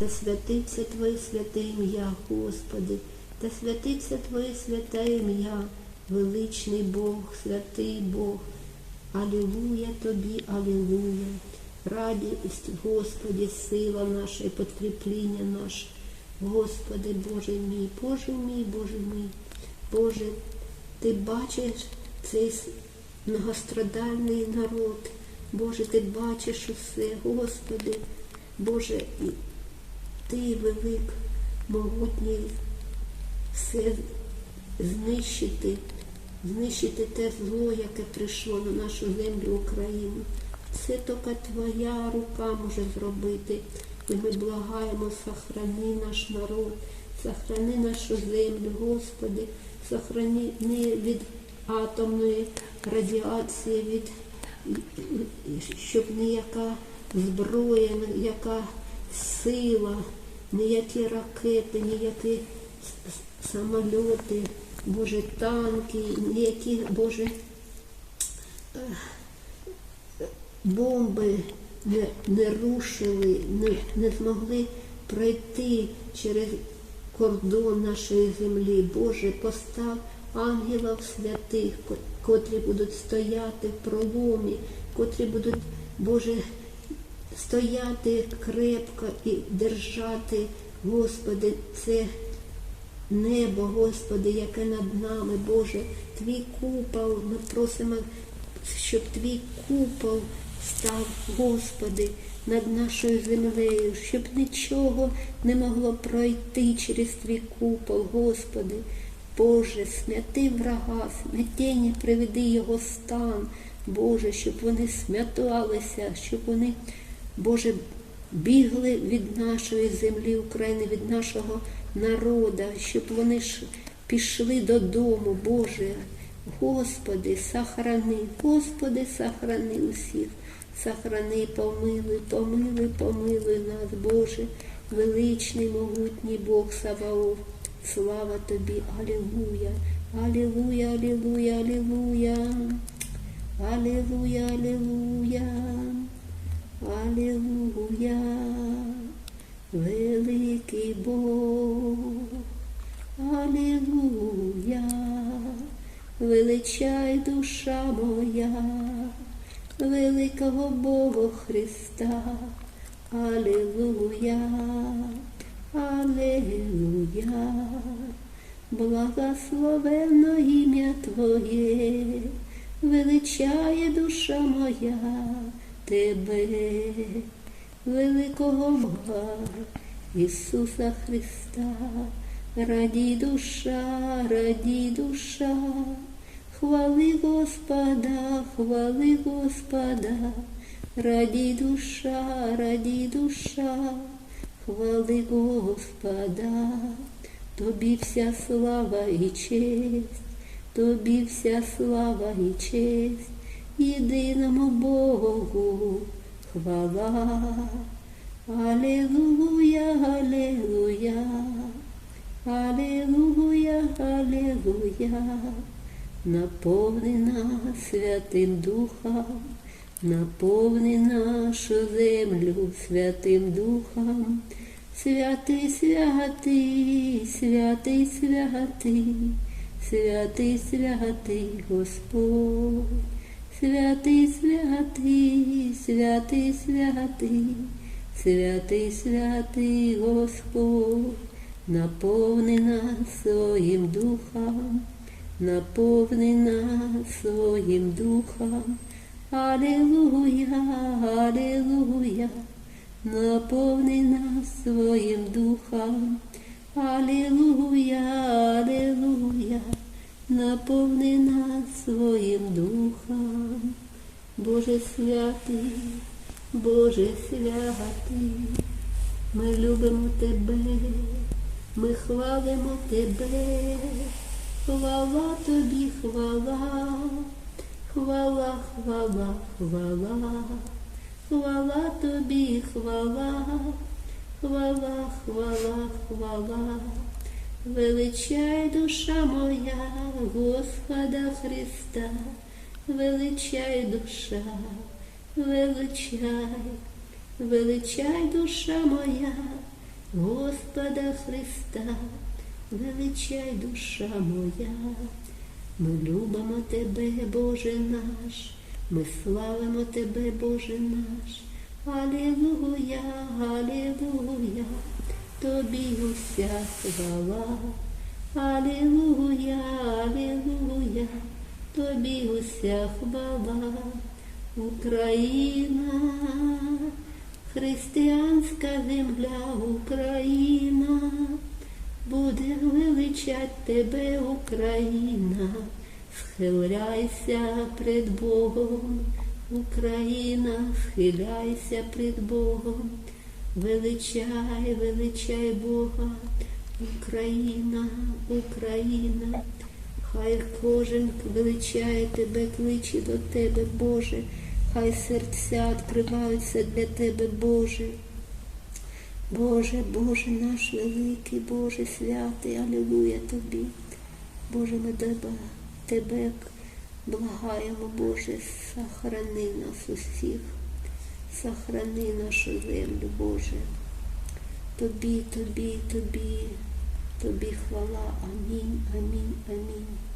та святиться Твоє святе ім'я, Господи, та святиться Твоє святе ім'я, величний Бог, святий Бог. Алілуя Тобі, Алілуя. Радість, Господі, сила наша і підкріплення наше. Господи, Боже мій, Боже мій, Боже мій, Боже, Ти бачиш цей многострадальний народ. Боже, Ти бачиш усе, Господи, Боже, Ти велик, могутній, все знищити, знищити те зло, яке прийшло на нашу землю Україну. Це тільки Твоя рука може зробити. І ми благаємо, сохрани наш народ, сохрани нашу землю, Господи, сохрани від атомної радіації, від щоб ніяка зброя, ніяка сила, ніякі ракети, ніякі с- с- самольоти, Боже, танки, ніякі, Боже, бомби не, не рушили, не, не змогли пройти через кордон нашої землі. Боже, постав ангелів святих, ко- котрі будуть стояти в проломі, котрі будуть, Боже, стояти крепко і держати, Господи, це небо, Господи, яке над нами, Боже, Твій купол, ми просимо, щоб Твій купол став, Господи, над нашою землею, щоб нічого не могло пройти через Твій купол, Господи. Боже, смяти врага, смятіння приведи його стан, Боже, щоб вони смяталися, щоб вони, Боже, бігли від нашої землі України, від нашого народу, щоб вони ж пішли додому, Боже. Господи, сохрани, Господи, сохрани усіх. Сохрани, помилуй, помилуй, помилуй нас, Боже, величний, могутній Бог Саваоф. Слава тобі, Алілуя, Алілуя, Алілуя, Алілуя, Алілуя, Алілуя, великий Бог, Алілуя, величай душа моя, великого Бога Христа, Алілуя, Алілуя, благословенно ім'я Твоє, величає душа моя Тебе, великого Бога Ісуса Христа, раді душа, раді душа, хвали Господа, хвали Господа, раді душа, раді душа, хвали Господа, тобі вся слава і честь, тобі вся слава і честь, єдиному Богу хвала. Алілуя, алілуя, алілуя, алілуя, наповни нас Святим Духом, наповни нашу землю Святим Духом, святий, святий, святий, святий, святий, святий Господь, святий, святий, святий, святий. Святий, святий Господь, наповни нас своїм духом, наповни нас своїм духом. Алілуя, алілуя, наповни нас своїм духом. Алілуя, алілуя, наповни нас своїм духом. Боже святий. Боже святий, ми любимо Тебе, ми хвалимо Тебе, хвала Тобі, хвала, хвала, хвала, хвала, хвала Тобі, хвала, хвала, хвала, хвала, величай душа моя, Господа Христа, величай душа. Величай, величай душа моя, Господа Христа, величай душа моя. Ми любимо Тебе, Боже наш, ми славимо Тебе, Боже наш. Алілуя, Алілуя, Тобі уся хвала. Алілуя, Алілуя, Тобі уся хвала. Україна, християнська земля, Україна, буде величать тебе, Україна, схиляйся пред Богом, Україна, схиляйся пред Богом, величай, величай Бога, Україна, Україна, хай кожен величає тебе, кличе до тебе, Боже, хай серця відкриваються для тебе, Боже. Боже, Боже наш великий, Боже святий, алілуя Тобі. Боже, ми тебе, тебе благаємо, Боже, сохрани нас усіх, сохрани нашу землю, Боже. Тобі, тобі, тобі, тобі хвала. Амінь, амінь, амінь.